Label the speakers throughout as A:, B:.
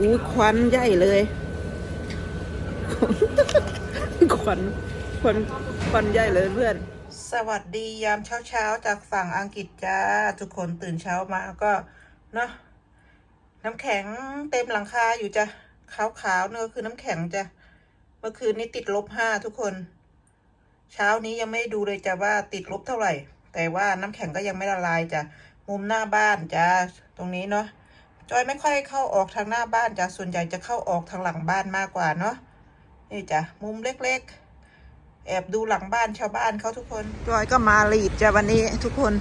A: อู้ควันใหญ่เลย ควัน ควัน ควันใหญ่เลยเพื่อน สวัสดียามเช้าเช้าจากฝั่งอังกฤษจ้า ทุกคนตื่นเช้ามาก็เนาะน้ำแข็งเต็มหลังคาอยู่จ้ะขาวๆเนื้อคือน้ำแข็งจ้ะ เมื่อคืนนี้ติดลบห้าทุกคน เช้านี้ยังไม่ดูเลยจ้ะว่าติดลบเท่าไหร่ แต่ว่าน้ำแข็งก็ยังไม่ละลายจ้ะ มุมหน้าบ้านจ้าตรงนี้เนาะ จอยไม่ค่อยเข้าออกทางหน้าบ้านจ้ะส่วนใหญ่จะเข้าออกทางหลังบ้านมากกว่าเนาะนี่จ้ะมุมเล็กๆ แอบดูหลังบ้านชาวบ้านเขาทุกคนจอยก็มาลีดจ้ะวันนี้ทุกคน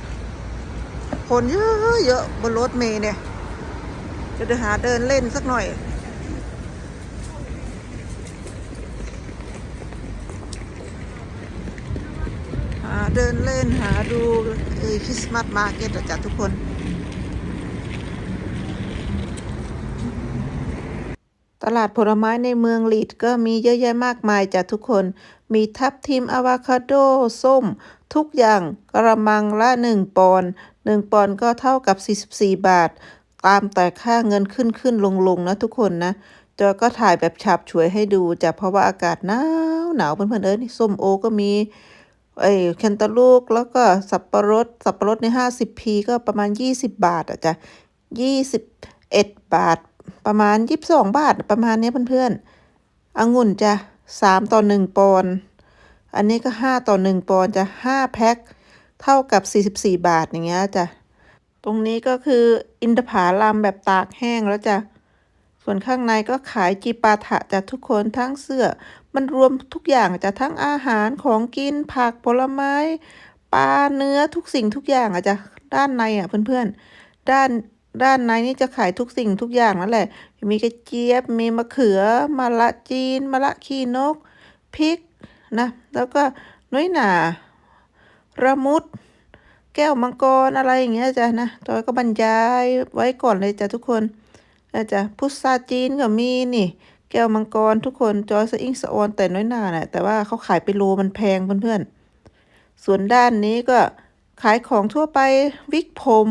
A: คนเยอะเยอะบนรถเมย์เนี่ย จะเดินหาเดินเล่นสักหน่อยเดินเล่นหาดูคริสต์มาสมาร์เก็ตจ้ะทุกคน ลาดผลไม้ในเมืองลีดก็มีเยอะแยะมากมายจ้ะทุกคน มีทับทิมอะวาคาโด ส้ม ทุกอย่างกระมังละ 1 ปอนด์1ปอนด์ก็เท่ากับ 44 บาท ตามแต่ค่าเงินขึ้นขึ้นลงลงนะทุกคนนะ จอยก็ถ่ายแบบฉาบฉวยให้ดูจ้ะเพราะว่าอากาศหนาวหนาวเพื่อนๆเอ้ยนี่ส้มโอก็มีไอ้แคนตาลูกแล้วก็สับปะรด สับปะรดในห้าสิบพีก็ประมาณยี่สิบบาทอะจ้ะยี่สิบเอ็ดบาท ประมาณยี่สิบสองบาทประมาณนี้เพื่อนๆองุ่นจะสามต่อหนึ่งปอนด์อันนี้ก็ห้าต่อหนึ่งปอนด์จะห้าแพ็คเท่ากับสี่สิบสี่บาทอย่างเงี้ยจ้ะตรงนี้ก็คืออินทผลัมแบบตากแห้งแล้วจ้ะส่วนข้างในก็ขายจีปาถะจ้ะทุกคนทั้งเสื้อ มันรวมทุกอย่างจ้ะทั้งอาหารของกินผักผลไม้ปลาเนื้อทุกสิ่งทุกอย่างอะจ้ะด้านในอะเพื่อนๆด้าน ด้านในนี่จะขายทุกสิ่งทุกอย่างนั่นแหละ มีกระเจี๊ยบ มีมะเขือมะละจีนมะละขี้นกพริกนะ แล้วก็น้อยหนาระมุด แก้วมังกรอะไรอย่างเงี้ยจ้ะนะจอยก็บรรยายไว้ก่อนเลยจ้ะทุกคนนะจ๊ะพุทราจีนก็มีนี่ แก้วมังกรทุกคนจอยสะอิงสะออนแต่น้อยหนาน่ะแต่ว่าเขาขายไปโลมันแพงเพื่อนๆส่วนด้านนี้ก็ขายของทั่วไปวิกผม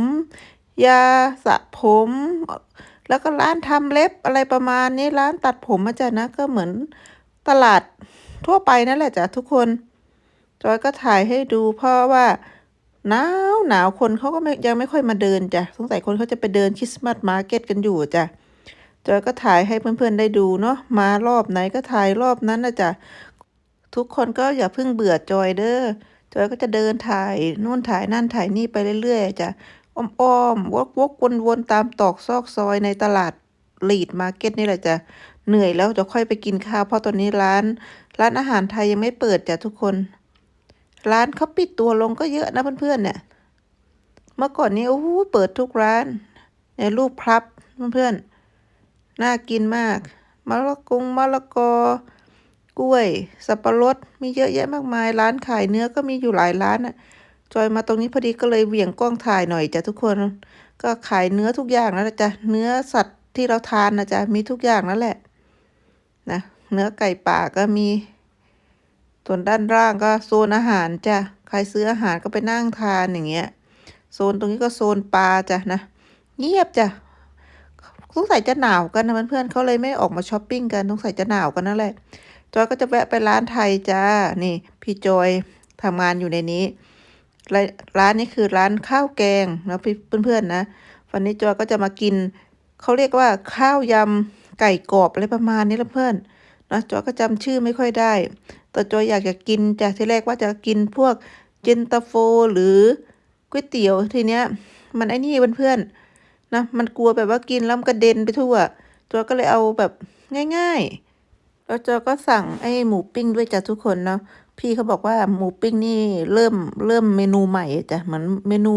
A: ยาสระผม แล้วก็ร้านทำเล็บอะไรประมาณนี้ร้านตัดผมอาจารย์นะก็เหมือนตลาดทั่วไปนั่นแหละจ้ะทุกคน จอยก็ถ่ายให้ดูเพราะว่าหนาวหนาวคนเขาก็ยังไม่ค่อยมาเดินจ้ะสงสัยคนเขาจะไปเดินคริสต์มาสมาร์เก็ตกันอยู่จ้ะจอยก็ถ่ายให้เพื่อนๆได้ดูเนาะมารอบไหนก็ถ่ายรอบนั้นนะจ๊ะทุกคนก็อย่าเพิ่งเบื่อจอยเด้อจอยก็จะเดินถ่ายนู่นถ่ายนั่นถ่ายนี่ไปเรื่อยๆจ้ะ อ้อมๆวกๆวนๆตามตอกซอกซอยในตลาดลีดมาร์เก็ตนี่แหละจ้ะเหนื่อยแล้วจะค่อยไปกินข้าวเพราะตอนนี้ร้าน ร้านอาหารไทยยังไม่เปิดจ้ะทุกคน ร้านเขาปิดตัวลงก็เยอะนะเพื่อนๆเนี่ยเมื่อก่อนนี้โอ้โหเปิดทุกร้านในรูปพลับเพื่อนๆน่ากินมากมะละกงมะละกอกล้วย สับปะรดมีเยอะแยะมากมาย ร้านขายเนื้อก็มีอยู่หลายร้านน่ะ จอยมาตรงนี้พอดีก็เลยเหวี่ยงกล้องถ่ายหน่อยจ้ะทุกคน ก็ขายเนื้อทุกอย่างนั่นแหละจ้ะเนื้อสัตว์ที่เราทานนะจ๊ะมีทุกอย่างนั่นแหละนะเนื้อไก่ป่าก็มีส่วนด้านล่างก็โซนอาหารจ้ะใครซื้ออาหารก็ไปนั่งทานอย่างเงี้ย โซนตรงนี้ก็โซนปลาจ้ะนะเงียบจ้ะสงสัยจะหนาวกันนะเพื่อนๆเขาเลยไม่ออกมาช้อปปิ้งกันสงสัยจะหนาวกันนั่นแหละจอยก็จะแวะไปร้านไทยจ้านี่ พี่จอยทำงานอยู่ในนี้ ร้านนี้คือร้านข้าวแกงนะเพื่อนๆนะ วันนี้จอยก็จะมากินเขาเรียกว่าข้าวยำไก่กรอบอะไรประมาณนี้ละเพื่อนนะจอยก็จำชื่อไม่ค่อยได้ แต่จอยอยากจะกินจ้ะที่แรกว่าจะกินพวกเจนตาโฟหรือก๋วยเตี๋ยวทีเนี้ย มันไอ้นี่เพื่อนๆนะมันกลัวแบบว่ากินแล้วมันกระเด็นไปทั่วจอยก็เลยเอาแบบง่าย ๆ แล้วจอยก็สั่งไอ้หมูปิ้งด้วยจ้ะทุกคนเนาะ พี่เขาบอกว่าหมูปิ้งนี่เริ่มเริ่มเมนูใหม่จ้ะเหมือนเมนู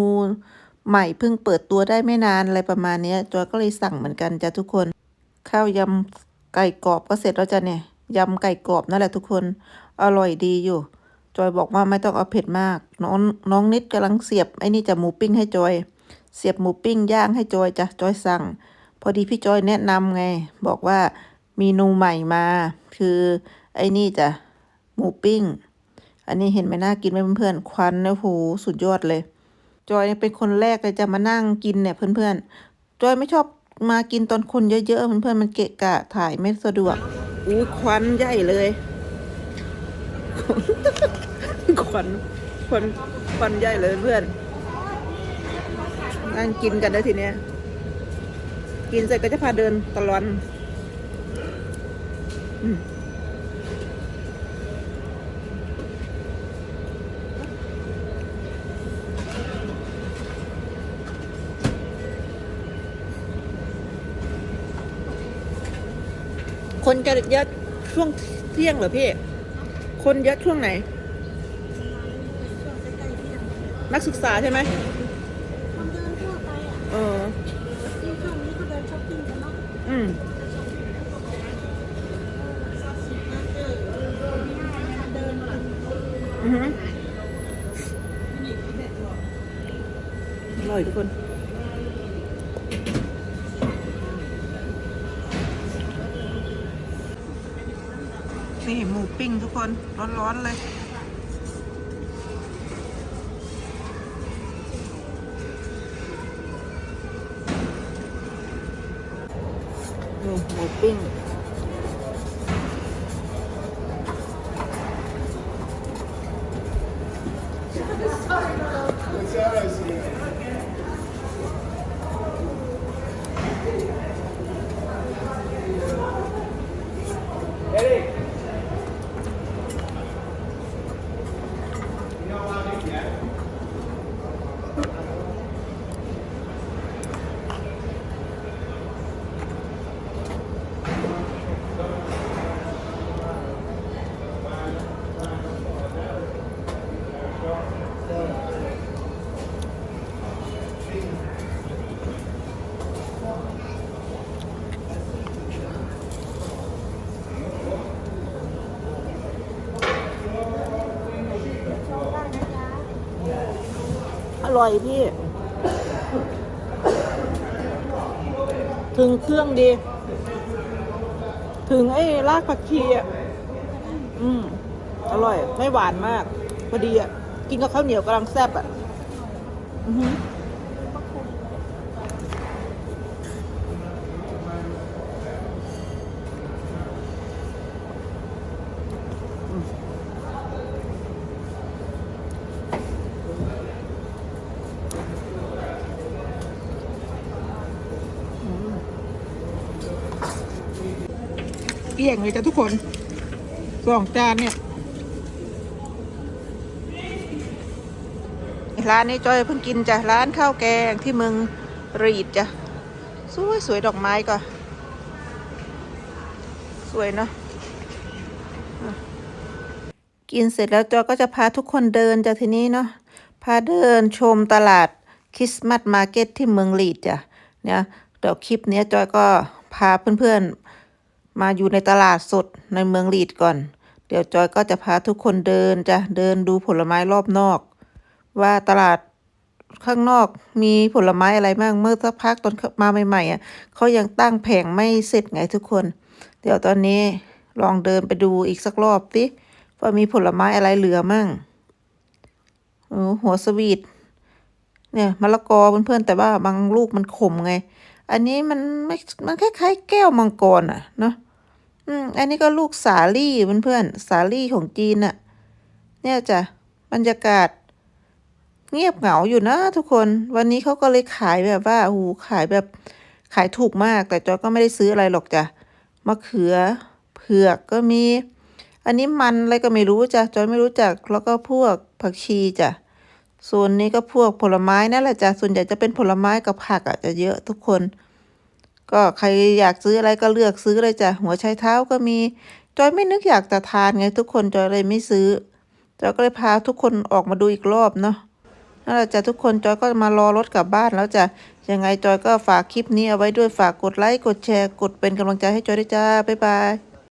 A: ใหม่เพิ่งเปิดตัวได้ไม่นานอะไรประมาณเนี้ยจอยก็เลยสั่งเหมือนกันจ้ะทุกคน ข้าวยำไก่กรอบก็เสร็จแล้วจ้ะเนี่ยยำไก่กรอบนั่นแหละทุกคนอร่อยดีอยู่ จอยบอกว่าไม่ต้องเอาเผ็ดมาก น้องน้องนิดกำลังเสียบไอ้นี่จะหมูปิ้งให้จอย เสียบหมูปิ้งย่างให้จอยจ้ะจอยสั่ง พอดีพี่จอยแนะนำไง บอกว่ามีเมนูใหม่มา คือไอ้นี่จ้ะหมูปิ้ง อันนี้เห็นไหมน่ากินไหมเพื่อนๆ ควันนะโหสุดยอดเลย จอยเป็นคนแรกเลยจะมานั่งกินเนี่ยเพื่อนๆ จอยไม่ชอบมากินตอนคนเยอะๆเพื่อนๆมันเกะกะถ่ายไม่สะดวกอู้ควันใหญ่เลย ควันควันควันใหญ่เลยเพื่อน นั่งกินกันได้ทีเนี้ย กินเสร็จก็จะพาเดินตลอดอืม คนจะเยอะช่วงเที่ยงเหรอพี่ คนเยอะช่วงไหน นักศึกษาใช่ไหม
B: คนเดินทั่วไปอะ
A: เออ
B: ที่ช่วงนี้ก็เดินช้อปปิ้งกันเนาะ
A: อืม
B: เดิน
A: อือหืออร่อยทุกคน นี่หมูปิ้งทุกคนร้อนๆเลย นี่หมูปิ้ง ร่อยพี่ ถึงเครื่องดี ถึงไอ้รากผักชีอะอืม อร่อย ไม่หวานมาก พอดีอะ กินกับข้าวเหนียวกำลังแซ่บอะ อือหือ เกลี้ยงเลยจ้ะทุกคนสองจานเนี่ยร้านนี้จอยเพิ่งกินจ้ะร้านข้าวแกงที่เมืองรีดจ้ะสวยสวยดอกไม้ก็สวยเนาะกินเสร็จแล้วจอยก็จะพาทุกคนเดินจ้ะทีนี้เนาะพาเดินชมตลาดคริสต์มาสมาร์เก็ตที่เมืองลีดจ้ะเนี่ยเดี๋ยวคลิปนี้จอยก็พาเพื่อนๆ มาอยู่ในตลาดสดในเมืองลีดก่อน เดี๋ยวจอยก็จะพาทุกคนเดินจ้ะเดินดูผลไม้รอบนอก ว่าตลาดข้างนอกมีผลไม้อะไรบ้างเมื่อสักพักตอนมาใหม่ๆอะเขายังตั้งแผงไม่เสร็จไงทุกคน เดี๋ยวตอนนี้ลองเดินไปดูอีกสักรอบสิว่ามีผลไม้อะไรเหลือมั่งโอ้หัวสวีทเนี่ยมะละกอเพื่อนๆแต่ว่าบางลูกมันขมไง อันนี้มันไม่มันคล้ายๆแก้วมังกรอะเนาะ อืม อันนี้ก็ลูกสาลี่เพื่อนๆสาลี่ของจีนอะเนี่ยจ้ะบรรยากาศ เงียบเหงาอยู่นะทุกคน วันนี้เขาก็เลยขายแบบว่าโอ้โหขายแบบขายถูกมาก แต่จอยก็ไม่ได้ซื้ออะไรหรอกจ้ะมะเขือเผือกก็มี อันนี้มันอะไรก็ไม่รู้จ้ะจอยไม่รู้จักแล้วก็พวกผักชีจ้ะส่วนนี้ก็พวกผลไม้นั่นแหละจ้ะส่วนใหญ่จะเป็นผลไม้กับผักอะจะเยอะทุกคน ก็ใครอยากซื้ออะไรก็เลือกซื้อเลยจ้ะหัวไชเท้าก็มี จอยไม่นึกอยากจะทานไงทุกคนจอยเลยไม่ซื้อจอยก็เลยพาทุกคนออกมาดูอีกรอบเนาะนั่นแหละจ้ะทุกคนจอยก็มารอรถกลับบ้านแล้วจ้ะยังไงจอยก็ฝากคลิปนี้เอาไว้ด้วยฝากกดไลค์กดแชร์กดเป็นกำลังใจให้จอยด้วยจ้าบ๊ายบาย